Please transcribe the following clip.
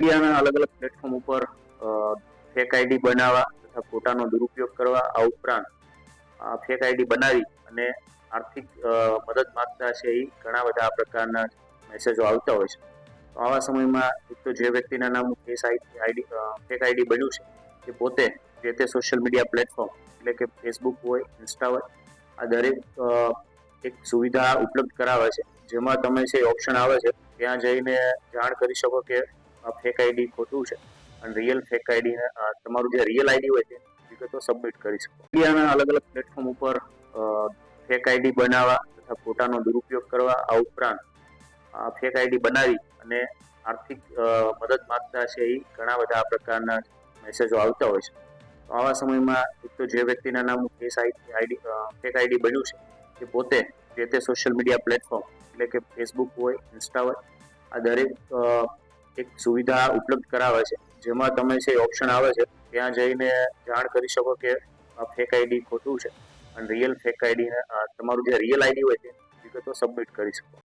મીડિયાના અલગ અલગ પ્લેટફોર્મ ઉપર ફેક આઈડી બનાવવા તથા ફોટાનો દુરુપયોગ કરવા આ ઉપરાંત ફેક આઈડી બનાવી અને આર્થિક મદદ માગતા છે એ ઘણા બધા આ પ્રકારના મેસેજો આવતા હોય છે. તો આવા સમયમાં એક તો જે વ્યક્તિના નામનું ફેસ આઈડી ફેક આઈડી બન્યું છે તે પોતે જે તે સોશિયલ મીડિયા પ્લેટફોર્મ એટલે કે ફેસબુક હોય ઇન્સ્ટા હોય, આ દરેક એક સુવિધા ઉપલબ્ધ કરાવે છે. જેમાં તમે છે ઓપ્શન આવે છે, ત્યાં જઈને જાણ કરી શકો કે ફેક આઈડી ખોટું છે. અને રિયલ ફેક આઈડી તમારું જે રિયલ આઈડી હોય છે વિગતો સબમિટ કરી શકો. મીડિયાના અલગ અલગ પ્લેટફોર્મ ઉપર ફેક આઈડી બનાવવા તથા ફોટાનો દુરુપયોગ કરવા આ ઉપરાંત ફેક આઈડી બનાવી અને આર્થિક મદદ માગતા છે એ ઘણા બધા આ પ્રકારના મેસેજો આવતા હોય છે. તો આવા સમયમાં એક તો જે વ્યક્તિના નામ ફેસ આઈડી ફેક આઈડી બન્યું છે તે પોતે જે તે સોશિયલ મીડિયા પ્લેટફોર્મ એટલે કે ફેસબુક હોય ઇન્સ્ટા હોય, આ દરેક એક સુવિધા ઉપલબ્ધ કરાવે છે. જેમાં તમે છે ઓપ્શન આવે છે, ત્યાં જઈને જાણ કરી શકો કે ફેક આઈડી ખોટું છે. અને રિયલ ફેક આઈડી તમારું જે રિયલ આઈડી હોય છે, વિગતો સબમિટ કરી શકો.